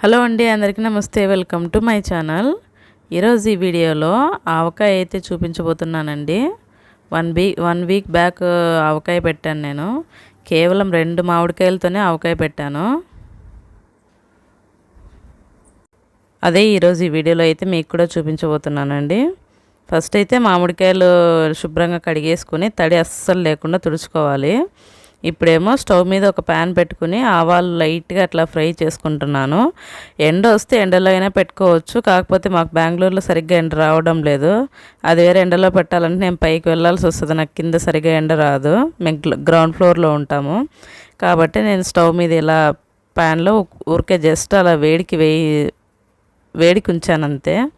Hello అండి అందరికీ నమస్తే. Welcome to my channel. ఈరోజు ఈ వీడియోలో ఆవకాయ అయితే చూపించబోతున్నానండి. One week one week back ఆవకాయ పెట్టాను నేను. కేవలం రెండు మామిడికాయలతోనే ఆవకాయ పెట్టాను. అదే ఈరోజు ఈ వీడియోలో అయితే మీకు కూడా చూపించబోతున్నానండి. ఫస్ట్ అయితే మామిడికాయలు శుభ్రంగా కడిగేసుకుని తడి అస్సలు లేకుండా తుడుచుకోవాలి. ఇప్పుడేమో స్టవ్ మీద ఒక ప్యాన్ పెట్టుకుని ఆవాలు లైట్గా అట్లా ఫ్రై చేసుకుంటున్నాను. ఎండ వస్తే ఎండలో అయినా పెట్టుకోవచ్చు. కాకపోతే మాకు బెంగళూరులో సరిగ్గా ఎండ రావడం లేదు. అది వేరే ఎండలో పెట్టాలంటే నేను పైకి వెళ్ళాల్సి వస్తుంది. నాకు కింద సరిగ్గా ఎండ రాదు. మేము గ్రౌండ్ ఫ్లోర్లో ఉంటాము. కాబట్టి నేను స్టవ్ మీద ఇలా ప్యాన్లో ఊరికే జస్ట్ అలా వేడికి వేయి వేడికి ఉంచాను అంతే.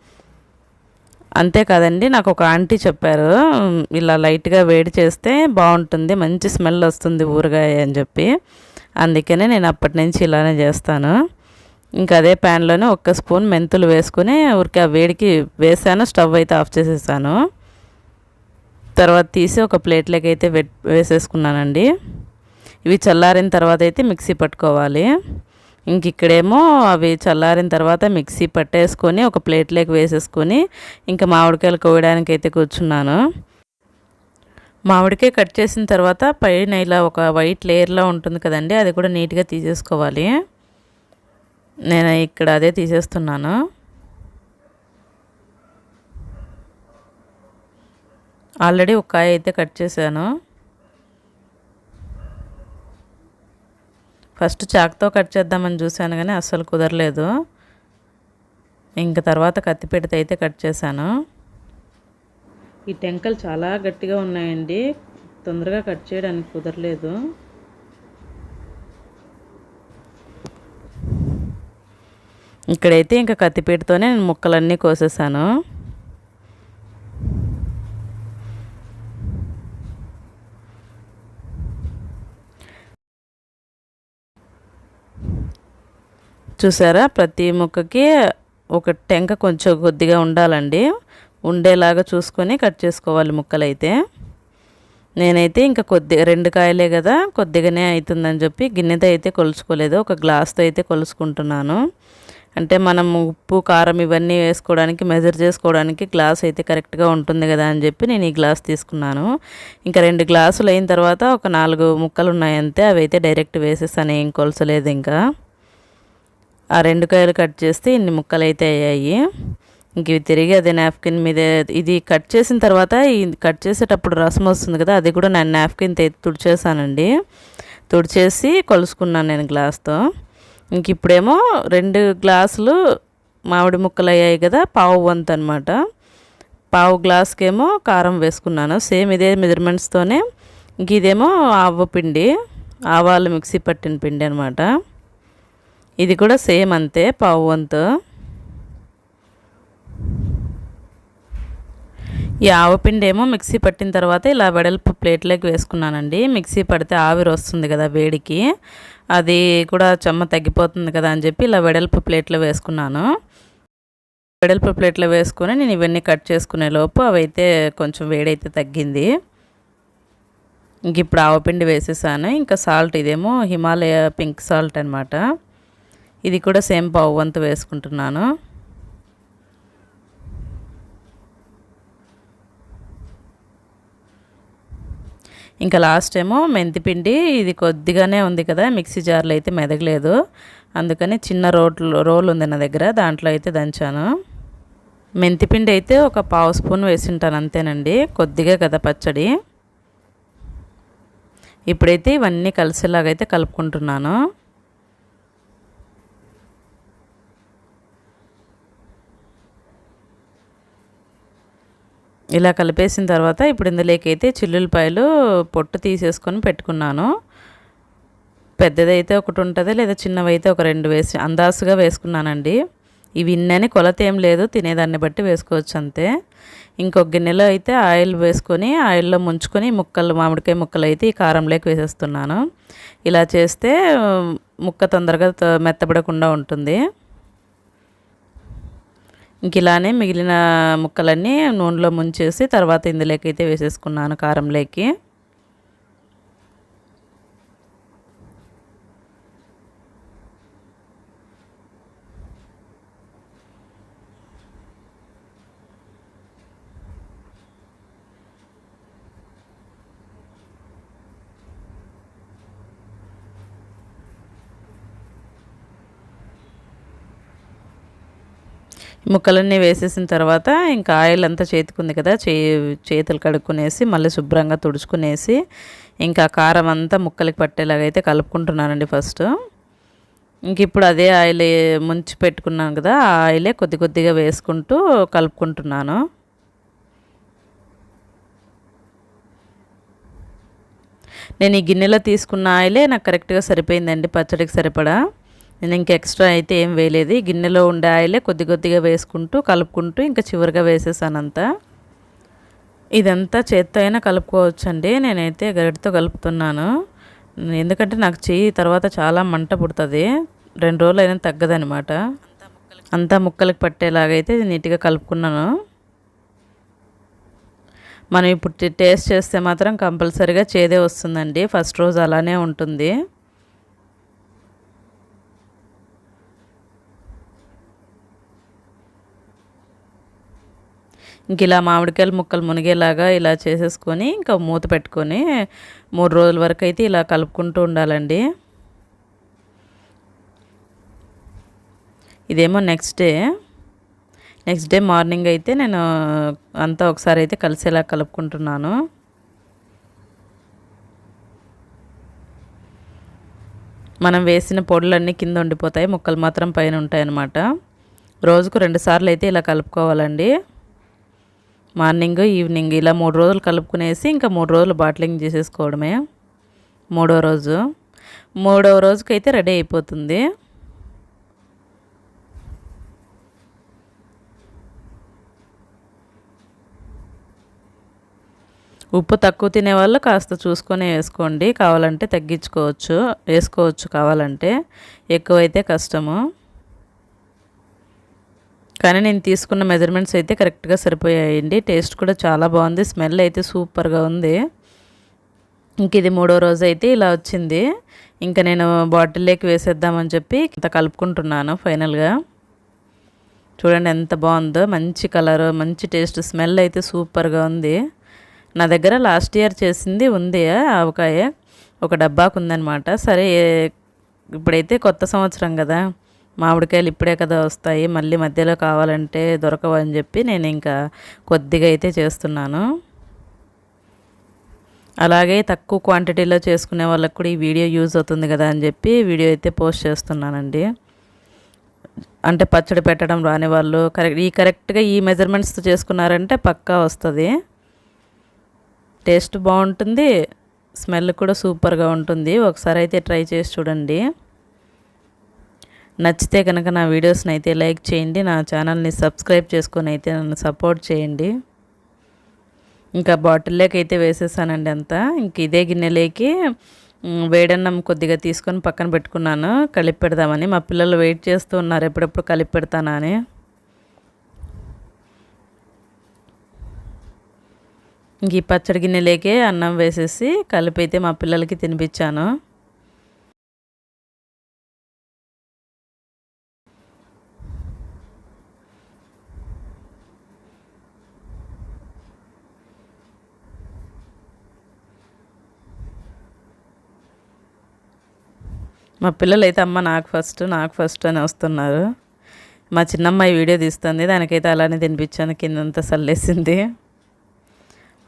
అంతేకాదండి నాకు ఒక ఆంటీ చెప్పారు ఇలా లైట్గా వేడి చేస్తే బాగుంటుంది మంచి స్మెల్ వస్తుంది ఊరగాయ అని చెప్పి. అందుకనే నేను అప్పటి నుంచి ఇలానే చేస్తాను. ఇంకా అదే ప్యాన్లోనే ఒక్క స్పూన్ మెంతులు వేసుకుని ఊరికే ఆ వేడికి వేసాను స్టవ్ అయితే ఆఫ్ చేసేసాను. తర్వాత తీసి ఒక ప్లేట్లోకి అయితే వేసేసుకున్నానండి. ఇవి చల్లారిన తర్వాత అయితే మిక్సీ పట్టుకోవాలి. ఇంక ఇక్కడేమో అవి చల్లారిన తర్వాత మిక్సీ పట్టేసుకొని ఒక ప్లేట్లోకి వేసేసుకొని ఇంకా మామిడికాయలు కోయడానికి అయితే కూర్చున్నాను. మామిడికాయ కట్ చేసిన తర్వాత పైన ఇలా ఒక వైట్ లేయర్లో ఉంటుంది కదండి అది కూడా నీట్గా తీసేసుకోవాలి. నేను ఇక్కడ అదే తీసేస్తున్నాను. ఆల్రెడీ ఒక కాయ అయితే కట్ చేశాను. ఫస్ట్ చాక్తో కట్ చేద్దామని చూశాను కానీ అస్సలు కుదరలేదు. ఇంక తర్వాత కత్తిపెడితే అయితే కట్ చేశాను. ఈ టెంకలు చాలా గట్టిగా ఉన్నాయండి. తొందరగా కట్ చేయడానికి కుదరలేదు. ఇక్కడైతే ఇంకా కత్తిపీటతోనే నేను ముక్కలన్నీ కోసేసాను చూసారా? ప్రతి ముక్కకి ఒక టెంక కొంచెం కొద్దిగా ఉండాలండి. ఉండేలాగా చూసుకొని కట్ చేసుకోవాలి ముక్కలైతే. నేనైతే ఇంకా కొద్ది రెండు కాయలే కదా కొద్దిగానే అవుతుందని చెప్పి గిన్నెతో అయితే కొలుచుకోలేదు. ఒక గ్లాస్తో అయితే కొలుసుకుంటున్నాను అంటే మనం ఉప్పు కారం ఇవన్నీ వేసుకోవడానికి మెజర్ చేసుకోవడానికి గ్లాస్ అయితే కరెక్ట్గా ఉంటుంది కదా అని చెప్పి నేను ఈ గ్లాస్ తీసుకున్నాను. ఇంకా రెండు గ్లాసులు అయిన తర్వాత ఒక నాలుగు ముక్కలు ఉన్నాయంతే అవి అయితే డైరెక్ట్ వేసేసాను ఏం కొలసలేదు ఇంకా. ఆ రెండు కాయలు కట్ చేస్తే ఇన్ని ముక్కలు అయితే అయ్యాయి. ఇంక ఇవి తిరిగి అదే నాప్కిన్ మీద ఇది కట్ చేసిన తర్వాత కట్ చేసేటప్పుడు రసం వస్తుంది కదా అది కూడా నేను నాప్కిన్ తుడిచేసానండి. తుడిచేసి కొలుసుకున్నాను నేను గ్లాస్తో. ఇంక ఇప్పుడేమో రెండు గ్లాసులు మామిడి ముక్కలు అయ్యాయి కదా పావు వంతు అనమాట పావు గ్లాస్కేమో కారం వేసుకున్నాను. సేమ్ ఇదే మెజర్మెంట్స్తోనే ఇంక ఇదేమో ఆవ పిండి ఆవాలు మిక్సీ పట్టిన పిండి అనమాట ఇది కూడా సేమ్ అంతే పావు వంతు. ఈ ఆవపిండి ఏమో మిక్సీ పట్టిన తర్వాత ఇలా వెడల్పు ప్లేట్లోకి వేసుకున్నానండి. మిక్సీ పడితే ఆవిరి వస్తుంది కదా వేడికి. అది కూడా చెమ్మ తగ్గిపోతుంది కదా అని చెప్పి ఇలా వెడల్పు ప్లేట్లో వేసుకున్నాను. వెడల్పు ప్లేట్లో వేసుకొని నేను ఇవన్నీ కట్ చేసుకునే లోపు అవైతే కొంచెం వేడైతే తగ్గింది. ఇంక ఇప్పుడు ఆవపిండి వేసేసాను. ఇంకా సాల్ట్ ఇదేమో హిమాలయ పింక్ సాల్ట్ అనమాట ఇది కూడా సేమ్ పావు వంతు వేసుకుంటున్నాను. ఇంకా లాస్ట్ ఏమో మెంతిపిండి ఇది కొద్దిగానే ఉంది కదా మిక్సీ జార్లో అయితే మెదగలేదు. అందుకని చిన్న రోట్లు రోల్ ఉంది నా దగ్గర దాంట్లో అయితే దంచాను. మెంతిపిండి అయితే ఒక పావు స్పూన్ వేసింటాను అంతేనండి. కొద్దిగా కదా పచ్చడి. ఇప్పుడైతే ఇవన్నీ కలిసేలాగైతే కలుపుకుంటున్నాను. ఇలా కలిపేసిన తర్వాత ఇప్పుడు ఇందులోకైతే అయితే చిల్లులపాయలు పొట్టు తీసేసుకొని పెట్టుకున్నాను. పెద్దదైతే ఒకటి ఉంటుంది లేదా చిన్నవైతే ఒక రెండు వేసి అందాసుగా వేసుకున్నానండి. ఇవి ఇన్నని కొలత ఏం లేదు తినేదాన్ని బట్టి వేసుకోవచ్చు అంతే. ఇంకొక గిన్నెలో అయితే ఆయిల్ వేసుకొని ఆయిల్లో ముంచుకొని ముక్కలు మామిడికాయ ముక్కలు అయితే ఈ కారంలోకి వేసేస్తున్నాను. ఇలా చేస్తే ముక్క తొందరగా మెత్తబడకుండా ఉంటుంది. ఇంక ఇలానే మిగిలిన ముక్కలన్నీ నూనెలో ముంచేసి తర్వాత ఇందులోకి అయితే వేసేసుకున్నాను కారంలోకి. ముక్కలన్నీ వేసేసిన తర్వాత ఇంకా ఆయిల్ అంతా చేతికుంది కదా చే చేతులు కడుక్కునేసి మళ్ళీ శుభ్రంగా తుడుచుకునేసి ఇంకా కారం అంతా ముక్కలకి పట్టేలాగా అయితే కలుపుకుంటున్నానండి ఫస్ట్. ఇంక ఇప్పుడు అదే ఆయిల్ ముంచి పెట్టుకున్నాను కదా ఆ ఆయిలే కొద్ది కొద్దిగా వేసుకుంటూ కలుపుకుంటున్నాను. నేను ఈ గిన్నెలో తీసుకున్న ఆయిలే నాకు కరెక్ట్గా సరిపోయిందండి పచ్చడికి సరిపడా. నేను ఇంక ఎక్స్ట్రా అయితే ఏం వేయలేదు. గిన్నెలో ఉండే ఆయిలే కొద్ది కొద్దిగా వేసుకుంటూ కలుపుకుంటూ ఇంకా చివరిగా వేసేసానంతా. ఇదంతా చేత్తో అయినా కలుపుకోవచ్చండి. నేనైతే గరిటతో కలుపుతున్నాను. ఎందుకంటే నాకు చెయ్యి తర్వాత చాలా మంట పుడుతుంది. రెండు రోజులు అయినా తగ్గదనమాట అంతా ముక్కలకు పట్టేలాగైతే నీట్గా కలుపుకున్నాను. మనం ఇప్పుడు టేస్ట్ చేస్తే మాత్రం కంపల్సరీగా చేదే వస్తుందండి. ఫస్ట్ రోజు అలానే ఉంటుంది. ఇంక ఇలా మామిడికాయలు ముక్కలు మునిగేలాగా ఇలా చేసేసుకొని ఇంకా మూత పెట్టుకొని మూడు రోజుల వరకు అయితే ఇలా కలుపుకుంటూ ఉండాలండి. ఇదేమో next day next day morning అయితే నేను అంతా ఒకసారి అయితే కలిసేలా కలుపుకుంటున్నాను. మనం వేసిన పొడులన్నీ కింద ఉండిపోతాయి ముక్కలు మాత్రం పైన ఉంటాయి అన్నమాట రోజుకు రెండు సార్లు అయితే ఇలా కలుపుకోవాలండి. మార్నింగ్ ఈవినింగ్ ఇలా మూడు రోజులు కలుపుకునేసి ఇంకా మూడు రోజులు బాటిలింగ్ చేసేసుకోవడమే. మూడో రోజు. మూడవ రోజుకైతే రెడీ అయిపోతుంది. ఉప్పు తక్కువ తినే వాళ్ళు కాస్త చూసుకొని వేసుకోండి. కావాలంటే తగ్గించుకోవచ్చు వేసుకోవచ్చు కావాలంటే. ఎక్కువైతే కష్టము. కానీ నేను తీసుకున్న మెజర్మెంట్స్ అయితే కరెక్ట్గా సరిపోయాయండి. టేస్ట్ కూడా చాలా బాగుంది. స్మెల్ అయితే సూపర్గా ఉంది. ఇంక ఇది మూడో రోజు అయితే ఇలా వచ్చింది. ఇంకా నేను బాటిల్లోకి వేసేద్దామని చెప్పి ఇంత కలుపుకుంటున్నాను ఫైనల్గా చూడండి ఎంత బాగుందో. మంచి కలర్ మంచి టేస్ట్ స్మెల్ అయితే సూపర్గా ఉంది. నా దగ్గర లాస్ట్ ఇయర్ చేసింది ఉంది ఆవకాయ. ఒక డబ్బాకు ఉందనమాట సరే ఇప్పుడైతే కొత్త సంవత్సరం కదా. మామిడికాయలు ఇప్పుడే కదా వస్తాయి మళ్ళీ మధ్యలో కావాలంటే దొరకవు అని చెప్పి నేను ఇంకా కొద్దిగా అయితే చేస్తున్నాను. అలాగే తక్కువ క్వాంటిటీలో చేసుకునే వాళ్ళకి కూడా ఈ వీడియో యూజ్ అవుతుంది కదా అని చెప్పి వీడియో అయితే పోస్ట్ చేస్తున్నానండి. అంటే పచ్చడి పెట్టడం రాని వాళ్ళు కరెక్ట్ ఈ కరెక్ట్గా ఈ మెజర్మెంట్స్తో చేసుకున్నారంటే పక్కా వస్తుంది. టేస్ట్ బాగుంటుంది స్మెల్ కూడా సూపర్గా ఉంటుంది. ఒకసారి అయితే ట్రై చేసి చూడండి. నచ్చితే కనుక నా వీడియోస్ని అయితే లైక్ చేయండి నా ఛానల్ని సబ్స్క్రైబ్ చేసుకొని అయితే నన్ను సపోర్ట్ చేయండి. ఇంకా బాటిల్లోకి అయితే వేసేసానండి అంతా. ఇంక ఇదే గిన్నెలోకి వేడన్నం కొద్దిగా తీసుకొని పక్కన పెట్టుకున్నాను. కలిపి పెడదామని. మా పిల్లలు వెయిట్ చేస్తూ ఉన్నారు ఎప్పుడెప్పుడు కలిపి పెడతానా అని. ఇంక ఈ పచ్చడి గిన్నెలేకే అన్నం వేసేసి కలిపి అయితే మా పిల్లలకి తినిపించాను. మా పిల్లలు అయితే అమ్మ నాకు ఫస్ట్ నాకు ఫస్ట్ అని వస్తున్నారు. మా చిన్నమ్మాయి వీడియో తీస్తుంది. దానికైతే అలానే తినిపించాను. కిందంతా సల్లేసింది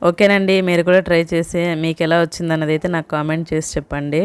ఓకేనండి మీరు కూడా ట్రై చేసి మీకు ఎలా వచ్చిందన్నది అయితే నాకు కామెంట్ చేసి చెప్పండి.